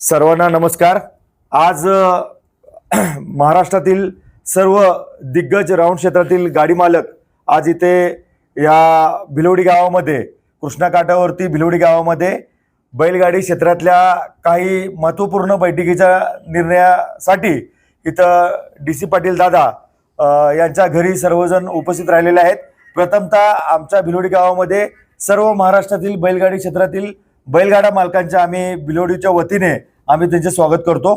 सर्वांना नमस्कार. आज महाराष्ट्रातील सर्व दिग्गज राऊंड क्षेत्रातील गाडी मालक आज इथे या भिलवडी गावामध्ये कृष्णा काठावरती भिलवडी गावामध्ये बैलगाडी क्षेत्रातल्या काही महत्त्वपूर्ण बैठकीच्या निर्णयासाठी इथं डी सी पाटील दादा यांच्या घरी सर्वजण उपस्थित राहिलेले आहेत. प्रथमतः आमच्या भिलोडी गावामध्ये सर्व महाराष्ट्रातील बैलगाडी क्षेत्रातील बैलगाडा मालकांच्या आम्ही भिलोडीच्या वतीने आम्ही त्यांचे स्वागत करतो.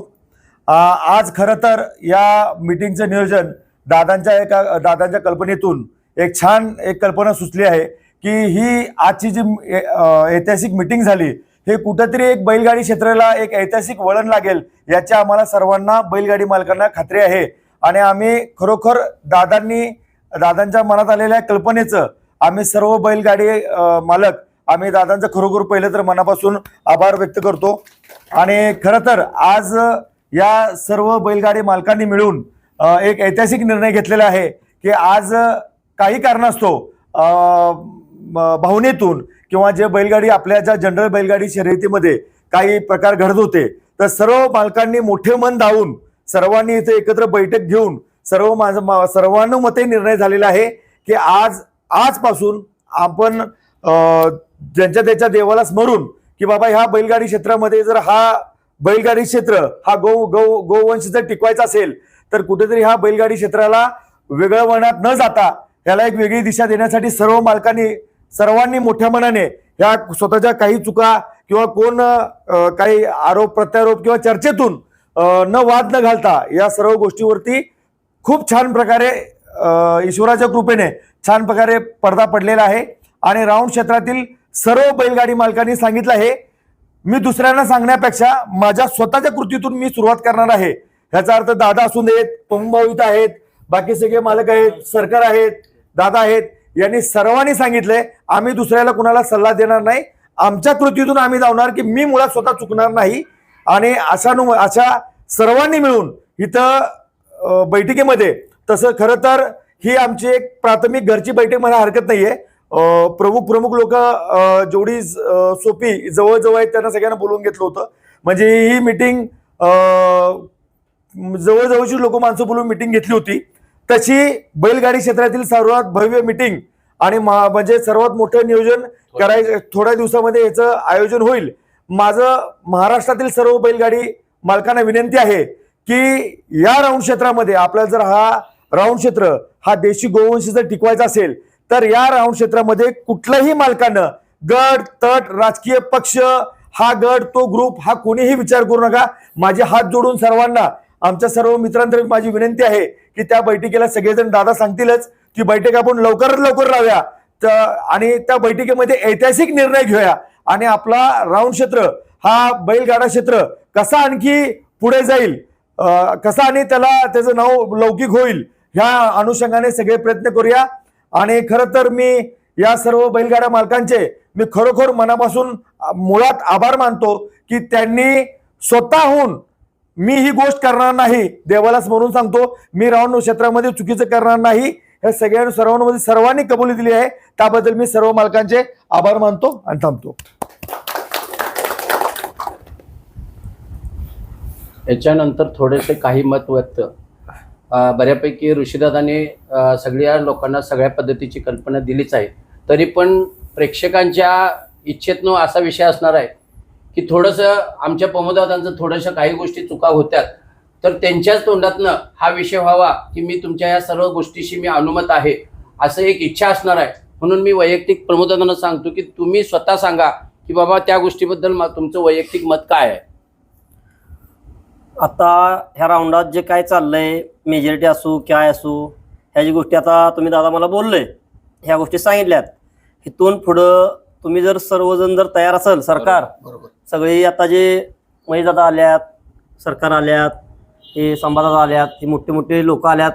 आज खरं तर या मीटिंगचं नियोजन दादांच्या एका दादांच्या कल्पनेतून एक छान एक कल्पना सुचली आहे की ही आजची जी ए- ऐतिहासिक मीटिंग झाली हे कुठंतरी एक बैलगाडी क्षेत्राला एक ऐतिहासिक वळण लागेल याची आम्हाला सर्वांना बैलगाडी मालकांना खात्री आहे. आणि आम्ही खरोखर दादांनी दादांच्या मनात आलेल्या कल्पनेचं आम्ही सर्व बैलगाडी मालक आम्ही दादांचं खरोखर पहिलं तर मनापासून आभार व्यक्त करतो. आणि खरं तर आज या सर्व बैलगाडी मालकांनी मिळून एक ऐतिहासिक निर्णय घेतलेला आहे की आज काही कारणास्तव म- भावनेतून किंवा जे बैलगाडी आपल्या ज्या जनरल बैलगाडी शर्यतीमध्ये काही प्रकार घडत होते तर सर्व मालकांनी मोठे मन धावून सर्वांनी इथे एकत्र बैठक घेऊन सर्व माझं सर्वानुमते निर्णय झालेला आहे की आज आजपासून आपण ज्यांच्या त्याच्या देवाला स्मरून की बाबा ह्या बैलगाडी क्षेत्रामध्ये जर हा बैलगाडी क्षेत्र हा गौ गौ गोवंश जर टिकवायचा असेल तर कुठेतरी ह्या बैलगाडी क्षेत्राला वेगळं वळणात न जाता ह्याला एक वेगळी दिशा देण्यासाठी सर्व मालकांनी सर्वांनी मोठ्या मनाने ह्या स्वतःच्या काही चुका किंवा कोण काही आरोप प्रत्यारोप किंवा चर्चेतून न वाद न घालता या सर्व गोष्टीवरती खूप छान प्रकारे ईश्वराच्या कृपेने छान प्रकारे पडदा पडलेला आहे. आणि राऊंड क्षेत्रातील सर्व बैलगाडी मालकांनी सांगितलं आहे. मी दुसऱ्यांना सांगण्यापेक्षा माझ्या स्वतःच्या कृतीतून मी सुरुवात करणार आहे. ह्याचा अर्थ दादा असून देत पमभाऊ आहेत बाकी सगळे मालक आहेत सरकार आहेत दादा आहेत यांनी सर्वांनी सांगितलंय आम्ही दुसऱ्याला कुणाला सल्ला देणार नाही. आमच्या कृतीतून आम्ही जाणार की मी मुळात स्वतः चुकणार नाही. आणि अशानु अशा सर्वांनी मिळून इथं बैठकीमध्ये तसं खरं तर ही आमची एक प्राथमिक घरची बैठक मला हरकत नाहीये. प्रमुख प्रमुख लोक जेवढी सोपी जवळजवळ आहेत त्यांना सगळ्यांना बोलवून घेतलं होतं. म्हणजे ही मिटिंग जवळजवळची लोक माणसं बोलून मिटिंग घेतली होती. तशी बैलगाडी क्षेत्रातील सर्वात भव्य मिटिंग आणि मा- म्हणजे सर्वात मोठं नियोजन करायचं थोड्या दिवसामध्ये याचं आयोजन होईल. माझं महाराष्ट्रातील सर्व बैलगाडी मालकांना विनंती आहे की या राऊंड क्षेत्रामध्ये आपल्याला जर हा राऊंड क्षेत्र हा देशी गोवंश जर टिकवायचा असेल तर या राऊंड क्षेत्रामध्ये कुठल्याही मालकानं गट तट राजकीय पक्ष हा गट तो ग्रुप हा कोणीही विचार करू नका. माझे हात जोडून सर्वांना आमच्या सर्व मित्रांतर्फे माझी विनंती आहे की त्या बैठकीला सगळेजण दादा सांगतीलच की बैठक आपण लवकरात लवकर लावूया. आणि त्या बैठकीमध्ये ऐतिहासिक निर्णय घेऊया. आणि आपला राऊंड क्षेत्र हा बैलगाडा क्षेत्र कसा आणखी पुढे जाईल कसा आणि त्याला त्याचं नाव लौकिक होईल ह्या अनुषंगाने सगळे प्रयत्न करूया. आणि खरं तर मी या सर्व बैलगाड्या मालकांचे मी खरोखर मनापासून मुळात आभार मानतो की त्यांनी स्वतःहून मी ही गोष्ट करणार नाही देवाला स्मरून सांगतो मी राऊंड क्षेत्रामध्ये चुकीचं करणार नाही हे सगळ्या सर्वांमध्ये सर्वांनी कबुली दिली आहे त्याबद्दल मी सर्व मालकांचे आभार मानतो आणि थांबतो. याच्यानंतर थोडेसे काही मत व्यक्त बऱ्यापैकी ऋषीदादाने सगळ्या लोकांना सगळ्या पद्धतीची कल्पना दिलीच आहे. तरी पण प्रेक्षकांच्या इच्छेतनं असा विषय असणार आहे की थोडंसं आमच्या प्रमोदादांचं थोडंसं काही गोष्टी चुका होत्यात तर त्यांच्याच तोंडातनं हा विषय व्हावा की मी तुमच्या या सर्व गोष्टीशी मी अनुमत आहे असं एक इच्छा असणार आहे. म्हणून मी वैयक्तिक प्रमोदादांना सांगतो की तुम्ही स्वतः सांगा की बाबा त्या गोष्टीबद्दल तुमचं वैयक्तिक मत काय आहे? आता ह्या राऊंडात जे काय चाललंय मेजॉरिटी असू काय असू ह्याची गोष्टी आता तुम्ही दादा मला बोलले ह्या गोष्टी सांगितल्यात इथून पुढं तुम्ही जर सर्वजण जर तयार असाल सरकार बरोबर सगळी आता जे दादा आल्यात सरकार आल्यात हे संवादात आल्यात हे मोठे मोठे लोक आल्यात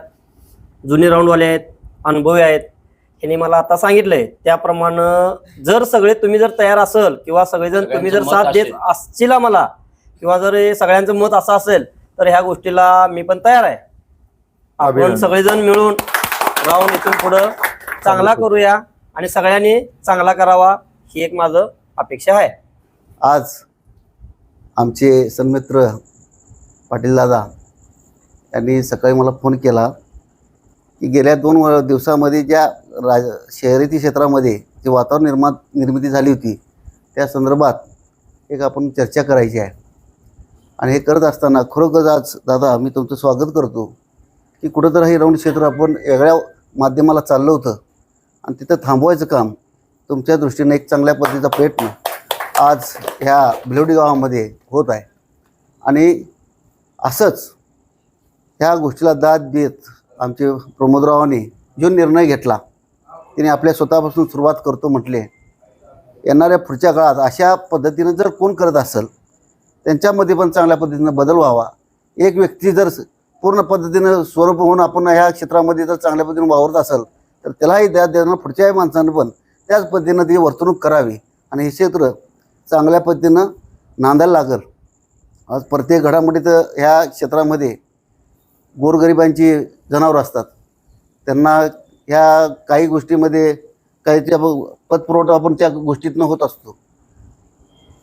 जुने राऊंडवाले आहेत अनुभवी आहेत ह्यांनी मला आता सांगितलंय त्याप्रमाणे जर सगळे तुम्ही जर तयार असाल किंवा सगळेजण तुम्ही जर साथ देत. असतील मला किंवा जर हे सगळ्यांचं मत असं असेल तर ह्या गोष्टीला मी पण तयार आहे. आपण अभिनंदन. सगळेजण मिळून राऊंड इथून पुढं चांगला करूया आणि सगळ्यांनी चांगला करावा ही एक माझं अपेक्षा आहे. आज आमचे सन्मित्र पाटील दादा यांनी सकाळी मला फोन केला की गेल्या दोन दिवसामध्ये ज्या राज शहरी क्षेत्रामध्ये जे वातावरण निर्माण निर्मिती झाली होती त्या संदर्भात एक आपण चर्चा करायची आहे. आणि हे करत असताना खरोखर आज दादा मी तुमचं स्वागत करतो. की कुठंतरी हे रौंड क्षेत्र आपण वेगळ्या माध्यमाला चाललं होतं. आणि तिथं थांबवायचं काम तुमच्या दृष्टीने एक चांगल्या पद्धतीचा प्रयत्न आज ह्या भिलवडी गावामध्ये होत आहे. आणि असंच ह्या गोष्टीला दाद देत आमचे प्रमोदरावांनी जो निर्णय घेतला तिने आपल्या स्वतःपासून सुरुवात करतो म्हटले येणाऱ्या पुढच्या काळात अशा पद्धतीनं जर कोण करत असेल त्यांच्यामध्ये पण चांगल्या पद्धतीनं बदल व्हावा. एक व्यक्ती जर स- पूर्ण पद्धतीनं स्वरूप होऊन आपण ह्या क्षेत्रामध्ये जर चांगल्या पद्धतीनं वावरत असेल तर त्यालाही द्या देणं पुढच्याही माणसानं पण त्याच पद्धतीनं ती वर्तणूक करावी. आणि हे क्षेत्र चांगल्या पद्धतीनं नांदायला लागेल. आज प्रत्येक घडामोडीत ह्या क्षेत्रामध्ये गोरगरिबांची जनावरं असतात. त्यांना ह्या काही गोष्टीमध्ये काही त्या पतपुरवठा आपण त्या गोष्टीतनं होत असतो.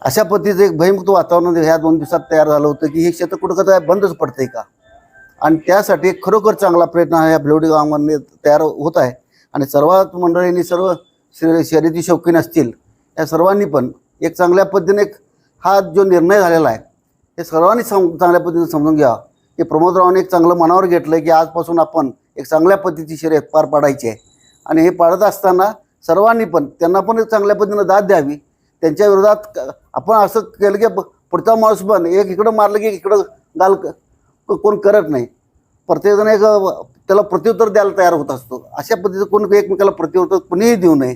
अशा पद्धतीचं एक भयमुक्त वातावरण ह्या दोन दिवसात तयार झालं होतं की हे क्षेत्र कुठं कसं बंदच पडतंय का? आणि त्यासाठी खरोखर चांगला प्रयत्न हा या भिलवडी गावामध्ये तयार होत आहे. आणि सर्वात मंडळींनी सर्व शे- शर्यती शौकीन असतील या सर्वांनी पण एक चांगल्या पद्धतीने एक हा जो निर्णय झालेला आहे हे सर्वांनी सम चांगल्या पद्धतीने समजून घ्या की प्रमोदरावांनी एक चांगलं मनावर घेतलं की आजपासून आपण एक चांगल्या पद्धतीची शर्यत पार पाडायची आहे. आणि हे पाडत असताना सर्वांनी पण त्यांना पण एक चांगल्या पद्धतीनं दाद द्यावी. त्यांच्या विरोधात आपण असं केलं की प- पुढचा माणूस पण एक इकडं मारलं की इकडं गाल कोण करत नाही. प्रत्येकजण एक त्याला प्रत्युत्तर द्यायला तयार होत असतो. अशा पद्धतीचं कोण एकमेकाला प्रत्युत्तर कुणीही देऊ नये.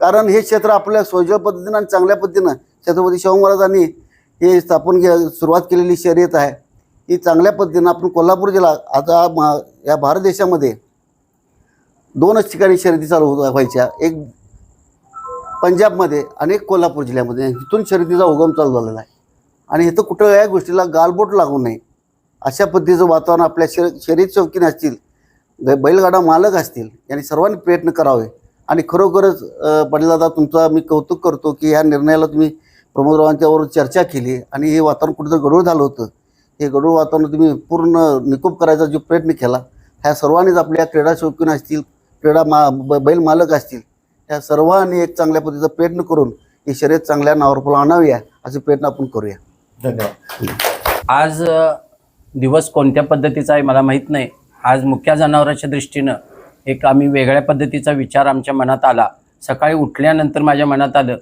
कारण हे क्षेत्र आपल्या सोयीच्या पद्धतीनं आणि चांगल्या पद्धतीनं छत्रपती शाहू महाराजांनी हे स्थापन के सुरुवात केलेली शर्यत आहे. ही चांगल्या पद्धतीनं आपण कोल्हापूर जिल्हा आता या भारत देशामध्ये दोनच ठिकाणी शर्यती चालू होत व्हायच्या. एक पंजाबमध्ये आणि कोल्हापूर जिल्ह्यामध्ये इथून शर्यतीचा उगम चालू झालेला आहे. आणि इथं कुठं या गोष्टीला गालबोट लागू नये अशा पद्धतीचं वातावरण आपल्या शर शरीर चौकीने असतील बैलगाडा मालक असतील यांनी सर्वांनी प्रयत्न करावे. आणि खरोखरच अ, तुमचा मी कौतुक करतो की ह्या निर्णयाला तुम्ही प्रमोदरावांच्यावर चर्चा केली आणि हे वातावरण कुठेतरी गडूळ झालं होतं. हे गडूळ वातावरण तुम्ही पूर्ण निकोप करायचा जो प्रयत्न केला ह्या सर्वांनीच आपल्या क्रीडा शौकीन असतील क्रीडा मा बैल मालक असतील ह्या सर्वांनी एक चांगल्या पद्धतीचा प्रयत्न करून ही शर्यत चांगल्या नावावर आणावी आहे असे प्रयत्न आपण करूया. धन्यवाद. आज दिवस कोणत्या पद्धतीचा आहे मला माहीत नाही. आज मुख्य जनावराच्या दृष्टीनं एक आम्ही वेगळ्या पद्धतीचा विचार आमच्या मनात आला. सकाळी उठल्यानंतर माझ्या मनात आलं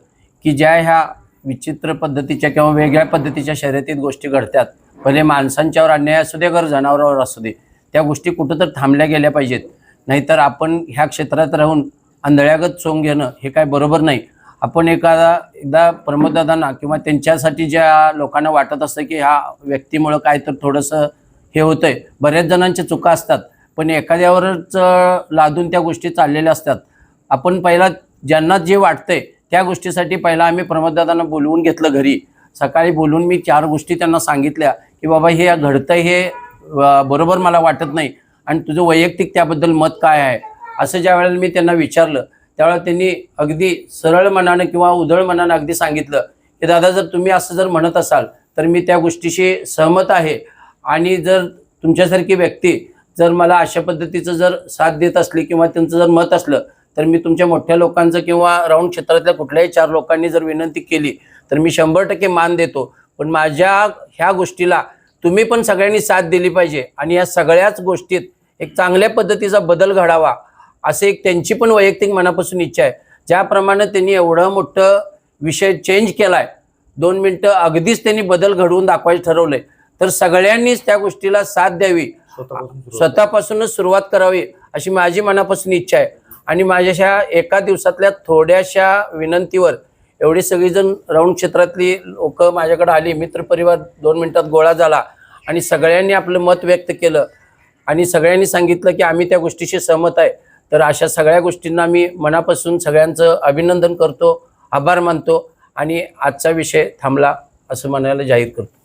की ज्या ह्या विचित्र पद्धतीच्या किंवा वेगळ्या पद्धतीच्या शर्यतीत गोष्टी घडतात. भले माणसांच्यावर अन्याय असू दे घर जनावरावर असू दे त्या गोष्टी कुठं तर थांबल्या गेल्या पाहिजेत. नाहीतर आपण ह्या क्षेत्रात राहून आंधळ्यागत सोंग घेणं हे काय बरोबर नाही. आपण एखादा एकदा प्रमोददादांना किंवा त्यांच्यासाठी ज्या लोकांना वाटत असतं की ह्या व्यक्तीमुळं काय तर थोडंसं हे होतंय बऱ्याच जणांच्या चुका असतात. पण एखाद्यावरच लादून त्या गोष्टी चाललेल्या असतात. आपण पहिला ज्यांना जे वाटतंय त्या गोष्टीसाठी पहिला आम्ही प्रमोददादांना बोलवून घेतलं घरी. सकाळी बोलून मी चार गोष्टी त्यांना सांगितल्या की बाबा हे घडतंय हे बरोबर मला वाटत नाही. आणि तुझं वैयक्तिक त्याबद्दल मत काय आहे? असं ज्या वेळेला मी त्यांना विचारलं त्यावेळेला त्यांनी अगदी सरळ मनानं किंवा उधळ मनानं अगदी सांगितलं की दादा जर तुम्ही असं जर म्हणत असाल तर मी त्या गोष्टीशी सहमत आहे. आणि जर तुमच्यासारखी व्यक्ती जर मला अशा पद्धतीचं जर साथ देत असली किंवा त्यांचं जर मत असलं तर मी तुमच्या मोठ्या लोकांचं किंवा राऊंड क्षेत्रातल्या कुठल्याही चार लोकांनी जर विनंती केली तर मी शंभर टक्के मान देतो. पण माझ्या ह्या गोष्टीला तुम्ही पण सगळ्यांनी साथ दिली पाहिजे आणि या सगळ्याच गोष्टीत एक चांगल्या पद्धतीचा बदल घडावा असे एक त्यांची पण वैयक्तिक मनापासून इच्छा आहे. ज्याप्रमाणे त्यांनी एवढं मोठं विषय चेंज केलाय दोन मिनटं अगदीच त्यांनी बदल घडवून दाखवायचं ठरवलंय. तर सगळ्यांनीच त्या गोष्टीला साथ द्यावी. स्वतःपासूनच सुरुवात करावी अशी माझी मनापासून इच्छा आहे. आणि माझ्याशा एका दिवसातल्या थोड्याशा विनंतीवर एवढी सगळीजण राऊंड क्षेत्रातली लोक माझ्याकडे आली मित्रपरिवार दोन मिनिटात गोळा झाला आणि सगळ्यांनी आपलं मत व्यक्त केलं. आणि सगळ्यांनी सांगितलं की आम्ही त्या गोष्टीशी सहमत आहे. तर अशा सगळ्या गोष्टींना मी मनापासून सगळ्यांचं अभिनंदन करतो आभार मानतो आणि आजचा विषय थांबला असं म्हणायला जाहीर करतो.